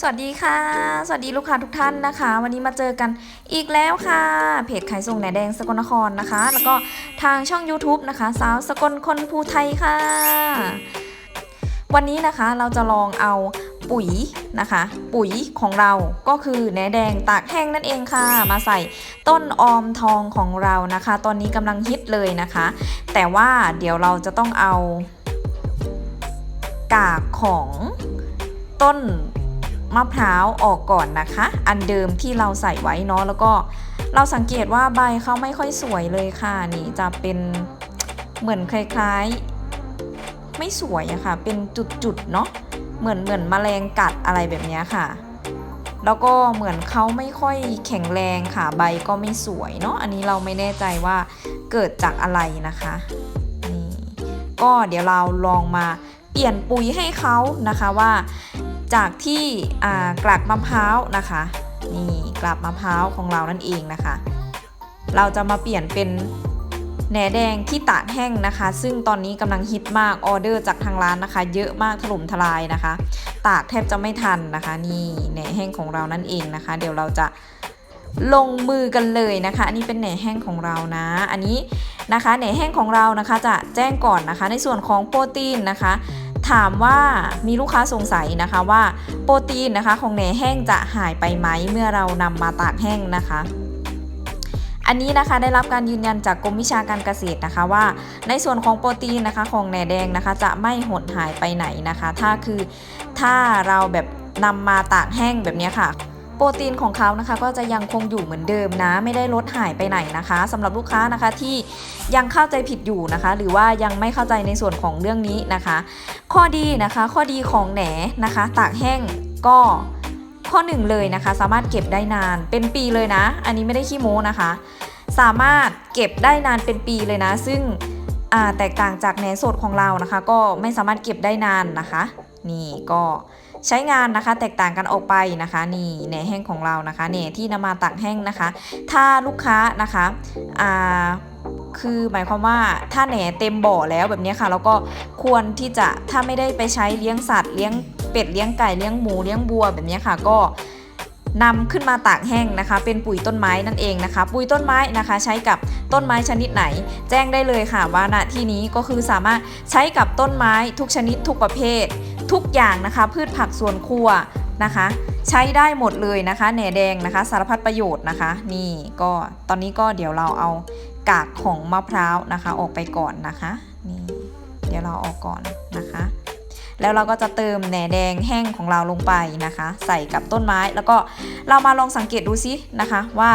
สวัสดีค่ะ สวัสดีลูกค้าทุกท่านนะคะ วันนี้มาเจอกันอีกแล้วค่ะ เพจขายส่งแหนแดงสกลนครนะคะ แล้วก็ทางช่อง YouTube นะคะ สาวสกลคนภูไทยค่ะ วันนี้นะคะเราจะลองเอาปุ๋ยนะคะ ปุ๋ยของเราก็คือแหนแดงตากแห้งนั่นเองค่ะ มาใส่ต้นออมทองของเรานะคะ ตอนนี้กำลังฮิตเลยนะคะ แต่ว่าเดี๋ยวเราจะต้องเอา กากของต้น มะพร้าวออกก่อนนะคะ อันเดิมที่เราใส่ไว้เนาะแล้วก็เราสังเกตว่าใบเขาไม่ค่อยสวยเลยค่ะนี่จะเป็นเหมือนคล้ายๆ ไม่สวยอะค่ะ เป็นจุดๆเนาะเหมือนเหมือนแมลงกัดอะไรแบบนี้ค่ะ แล้วก็เหมือนเขาไม่ค่อยแข็งแรงค่ะใบก็ไม่สวยเนาะอันนี้เราไม่แน่ใจว่าเกิดจากอะไรนะคะนี่ก็เดี๋ยวเราลองมาเปลี่ยนปุ๋ยให้เขานะคะว่า จากที่อ่ากลักมะพร้าวนะคะนี่กลับมะพร้าวของเรานั่นเองนะคะ เราจะมาเปลี่ยนเป็นแหนแดงที่ตากแห้งนะคะ ซึ่งตอนนี้กำลังฮิตมากออเดอร์จากทางร้านนะคะ เยอะมากถล่มทลายนะคะ ตากแทบจะไม่ทันนะคะ นี่แหนแห้งของเรานั่นเองนะคะ เดี๋ยวเราจะลงมือกันเลยนะคะ อันนี้เป็นแหนแห้งของเรานะ อันนี้นะคะแหนแห้งของเรานะคะ จะแจ้งก่อนนะคะ ในส่วนของโปรตีนนะคะ ถามว่ามีลูกค้าสงสัยนะคะว่าโปรตีนนะคะของแหนแห้งจะหายไปไหมเมื่อเรานำมาตากแห้งนะคะอันนี้นะคะได้รับการยืนยันจากกรมวิชาการเกษตรนะคะว่า ในส่วนของโปรตีนนะคะของแหนแดงนะคะ จะไม่หดหายไปไหนนะคะ ถ้าคือถ้าเราแบบนำมาตากแห้งแบบนี้ค่ะ โปรตีนของเขานะคะก็จะยังคงอยู่เหมือนเดิมนะ ไม่ได้ลดหายไปไหนนะคะสำหรับลูกค้านะคะที่ยังเข้าใจผิดอยู่นะคะ หรือว่ายังไม่เข้าใจในส่วนของเรื่องนี้นะคะ ข้อดีนะคะข้อดีของแหนนะคะ ตากแห้งก็ข้อหนึ่งเลยนะคะ สามารถเก็บได้นานเป็นปีเลยนะ อันนี้ไม่ได้ขี้โม้นะคะ สามารถเก็บได้นานเป็นปีเลยนะ ซึ่งแตกต่างจากแหนสดของเรานะคะ ก็ไม่สามารถเก็บได้นานนะคะ นี่ก็ ใช้งานนะคะ แตกต่างกันออกไปนะคะนี่แหนแห้งของเรานะคะแหนที่นำมาตากแห้งนะคะ ถ้าลูกค้านะคะอ่าคือหมายความว่าถ้าแหนเต็มบ่อแล้วแบบนี้ค่ะแล้วก็ควรที่จะถ้าไม่ได้ไปใช้เลี้ยงสัตว์เลี้ยงเป็ดเลี้ยงไก่เลี้ยงหมูเลี้ยงบัวแบบนี้ค่ะก็นำขึ้นมาตากแห้งนะคะ เป็นปุ๋ยต้นไม้นั่นเองนะคะ ปุ๋ยต้นไม้นะคะ ใช้กับต้นไม้ชนิดไหน แจ้งได้เลยค่ะว่าณที่นี้ก็คือสามารถใช้กับต้นไม้ทุกชนิดทุกประเภท ทุกอย่างนะคะ พืชผักสวนครัวนะคะ ใช้ได้หมดเลยนะคะแหนแดงนะคะ สารพัดประโยชน์นะคะ นี่ก็ตอนนี้ก็เดี๋ยวเราเอากากของมะพร้าวนะคะ ออกไปก่อนนะคะนี่เดี๋ยวเราออกก่อนนะคะ แล้วเราก็จะเติมแหนแดงแห้งของเราลงไปนะคะ ใส่กับต้นไม้แล้วก็เรามาลองสังเกตดูซินะคะว่า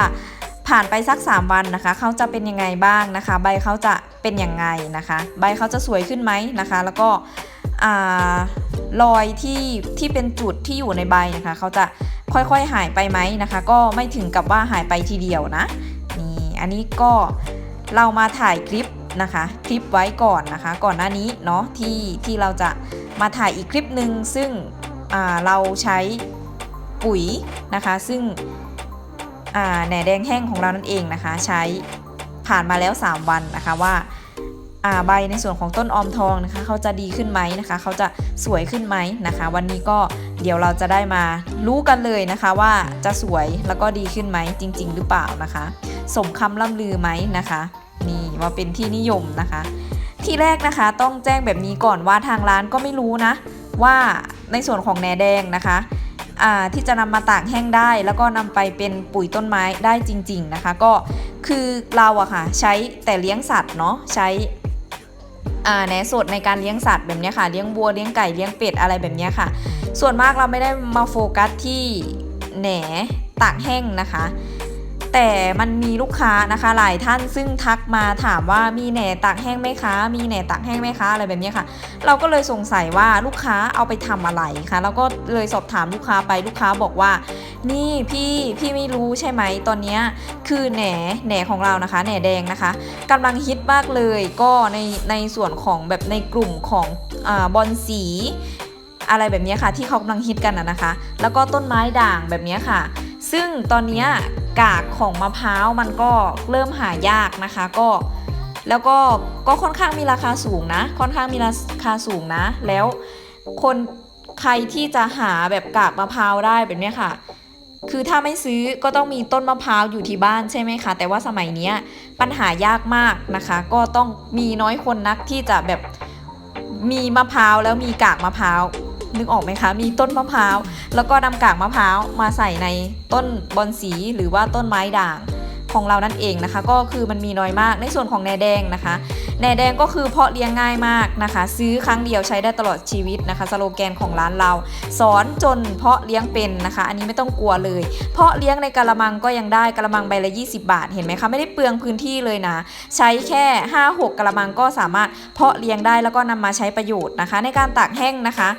ผ่านไปสัก 3 วันนะคะ เขาจะเป็นยังไงบ้างนะคะ ใบเขาจะเป็นยังไงนะคะ ใบเขาจะสวยขึ้นไหมนะคะ แล้วก็ รอยที่ที่เป็นจุดที่อยู่ในใบนะคะเขาจะค่อยๆหายไปไหมนะคะ ก็ไม่ถึงกับว่าหายไปทีเดียวนะนี่อันนี้ก็เรามาถ่ายคลิปนะคะคลิปไว้ก่อนนะคะ ก่อนหน้านี้เนาะที่ที่เราจะมาถ่ายอีกคลิปหนึ่งซึ่งเราใช้ปุ๋ยนะคะ ซึ่งแหนแดงแห้งของเรานั่นเองนะคะ ใช้ผ่านมาแล้ว 3 วันนะคะว่า ใบในส่วนของต้นออมทองนะคะ เขาจะดีขึ้นไหมนะคะ เขาจะสวยขึ้นไหมนะคะ วันนี้ก็เดี๋ยวเราจะได้มารู้กันเลยนะคะว่าจะสวยแล้วก็ดีขึ้นไหมจริง ๆ หรือเปล่านะคะ สมคำล่ำลือไหมนะคะ นี่ว่าเป็นที่นิยมนะคะ ที่แรกนะคะต้องแจ้งแบบนี้ก่อนว่าทางร้านก็ไม่รู้นะ ว่าในส่วนของแหนแดงนะคะที่จะนำมาตากแห้งได้ แล้วก็นำไปเป็นปุ๋ยต้นไม้ได้จริง ๆนะคะ ก็คือเราอะค่ะใช้แต่เลี้ยงสัตว์เนาะใช้ อ่าแหนสดในการเลี้ยงสัตว์แบบนี้ค่ะ เลี้ยงวัว เลี้ยงไก่ เลี้ยงเป็ดอะไรแบบนี้ค่ะ ส่วนมากเราไม่ได้มาโฟกัสที่แหนตากแห้งนะคะ แต่มันมีลูกค้านะคะหลายท่านซึ่งทักมาถามว่ามีแหนตากแห้งไหมคะ มีแหนตากแห้งไหมคะอะไรแบบนี้ค่ะ เราก็เลยสงสัยว่าลูกค้าเอาไปทำอะไรคะแล้วก็เลยสอบถามลูกค้าไปลูกค้าบอกว่า นี่พี่พี่ไม่รู้ใช่ไหมตอนนี้คือแหนแหนของเรานะคะแหนแดงนะคะกำลังฮิตมากเลยก็ในในส่วนของแบบในกลุ่มของอบอลสีอะไรแบบนี้ค่ะที่เขากำลังฮิตกันนะคะ แล้วก็ต้นไม้ด่างแบบนี้ค่ะ ซึ่งตอนนี้ กากของมะพร้าวมันก็เริ่มหายากนะคะก็แล้วก็ก็ค่อนข้างมีราคาสูงนะ ค่อนข้างมีราคาสูงนะ แล้วคนใครที่จะหาแบบกากมะพร้าวได้แบบนี้ค่ะ คือถ้าไม่ซื้อก็ต้องมีต้นมะพร้าวอยู่ที่บ้านใช่ไหมคะ แต่ว่าสมัยนี้ปัญหายากมากนะคะ ก็ต้องมีน้อยคนนักที่จะแบบมีมะพร้าวแล้วมีกากมะพร้าว นึกออกไหมคะ มีต้นมะพร้าว แล้วก็นำกากมะพร้าวมาใส่ในต้นบอนสีหรือว่าต้นไม้ด่าง ของเรานั่นเองนะคะ ก็คือมันมีน้อยมากในส่วนของแหนแดงนะคะแหนแดงก็คือเพาะเลี้ยงง่ายมากนะคะ ซื้อครั้งเดียวใช้ได้ตลอดชีวิตนะคะสโลแกนของร้านเรา สอนจนเพาะเลี้ยงเป็นนะคะ อันนี้ไม่ต้องกลัวเลย เพาะเลี้ยงในกระมังก็ยังได้กระมังใบละ 20 บาท เห็นไหมคะไม่ได้เปลืองพื้นที่เลยนะ ใช้แค่ 5-6กระมังก็สามารถเพาะเลี้ยงได้แล้วก็นำมาใช้ประโยชน์นะคะ ในการตากแห้งนะคะ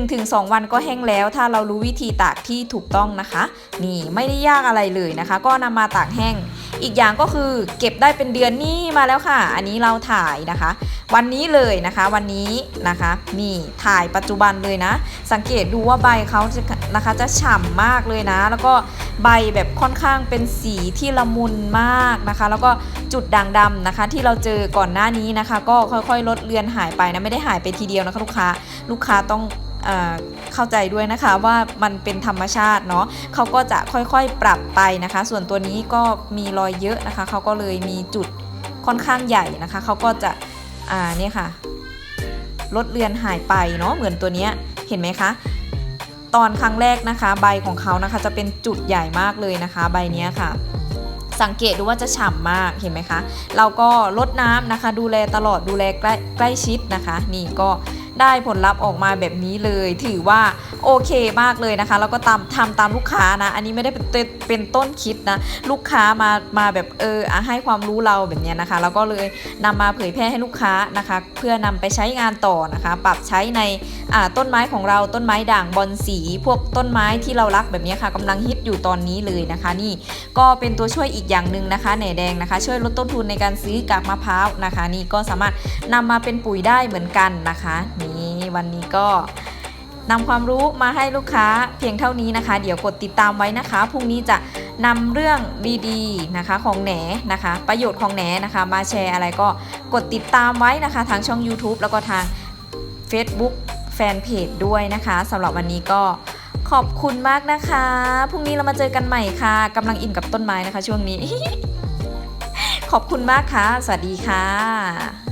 1-2 วันก็แห้งแล้ว ถ้าเรารู้วิธีตากที่ถูกต้องนะคะ นี่ไม่ได้ยากอะไรเลยนะคะ ก็นำมาตากแห้ง อีกอย่างก็คือเก็บได้เป็นเดือนนี่มาแล้วค่ะ อันนี้เราถ่ายนะคะ วันนี้เลยนะคะวันนี้นะคะนี่ถ่ายปัจจุบันเลยนะ สังเกตดูว่าใบเขาจะนะคะจะฉ่ำมากเลยนะ แล้วก็ใบแบบค่อนข้างเป็นสีที่ละมุนมากนะคะ แล้วก็จุดด่างดำนะคะ ที่เราเจอก่อนหน้านี้นะคะ ก็ค่อยๆ ลดเลือนหายไปนะไม่ได้หายไปทีเดียวนะคะลูกค้าลูกค้าต้อง เข้าใจด้วยนะคะว่ามันเป็นธรรมชาติเนาะเขาก็จะค่อยๆปรับไปนะคะ ส่วนตัวนี้ก็มีรอยเยอะนะคะเขาก็เลยมีจุดค่อนข้างใหญ่นะคะเขาก็จะอ่าเนี่ยค่ะลดเลือนหายไปเนาะเหมือนตัวเนี้ยเห็นไหมคะตอนครั้งแรกนะคะใบของเขานะคะจะเป็นจุดใหญ่มากเลยนะคะใบเนี้ยค่ะ สังเกตดูว่าจะฉ่ำมากเห็นไหมคะ เราก็ลดน้ำนะคะ ดูแลตลอดดูแลใกล้ใกล้ชิดนะคะ นี่ก็ ได้ผลลัพธ์ออกมาแบบนี้เลย ถือว่าโอเคมากเลยนะคะ แล้วก็ตามทำตามลูกค้านะ อันนี้ไม่ได้เป็นเป็นต้นคิดนะ ลูกค้ามามาแบบเออให้ความรู้เราแบบนี้นะคะ แล้วก็เลยนำมาเผยแพร่ให้ลูกค้านะคะ เพื่อนำไปใช้งานต่อนะคะ ปรับใช้ในต้นไม้ของเราต้นไม้ด่างบอนสี พวกต้นไม้ที่เรารักแบบนี้ค่ะกำลังฮิตอยู่ตอนนี้เลยนะคะ นี่ก็เป็นตัวช่วยอีกอย่างหนึ่งนะคะแหน่แดงนะคะ ช่วยลดต้นทุนในการซื้อกากมะพร้าวนะคะ นี่ก็สามารถนำมาเป็นปุ๋ยได้เหมือนกันนะคะนี่ วันนี้ก็นำความรู้มาให้ลูกค้าเพียงเท่านี้นะคะ เดี๋ยวกดติดตามไว้นะคะพรุ่งนี้จะนำเรื่องดีๆนะคะของแหนนะคะ ประโยชน์ของแหนนะคะ มาแชร์อะไรก็กดติดตามไว้นะคะทางช่อง YouTube แล้วก็ทาง Facebook แฟนเพจด้วยนะคะสำหรับวันนี้ก็ขอบคุณมากนะคะ พรุ่งนี้เรามาเจอกันใหม่ค่ะกำลังอินกับต้นไม้นะคะ ช่วงนี้ ขอบคุณมากค่ะ สวัสดีค่ะ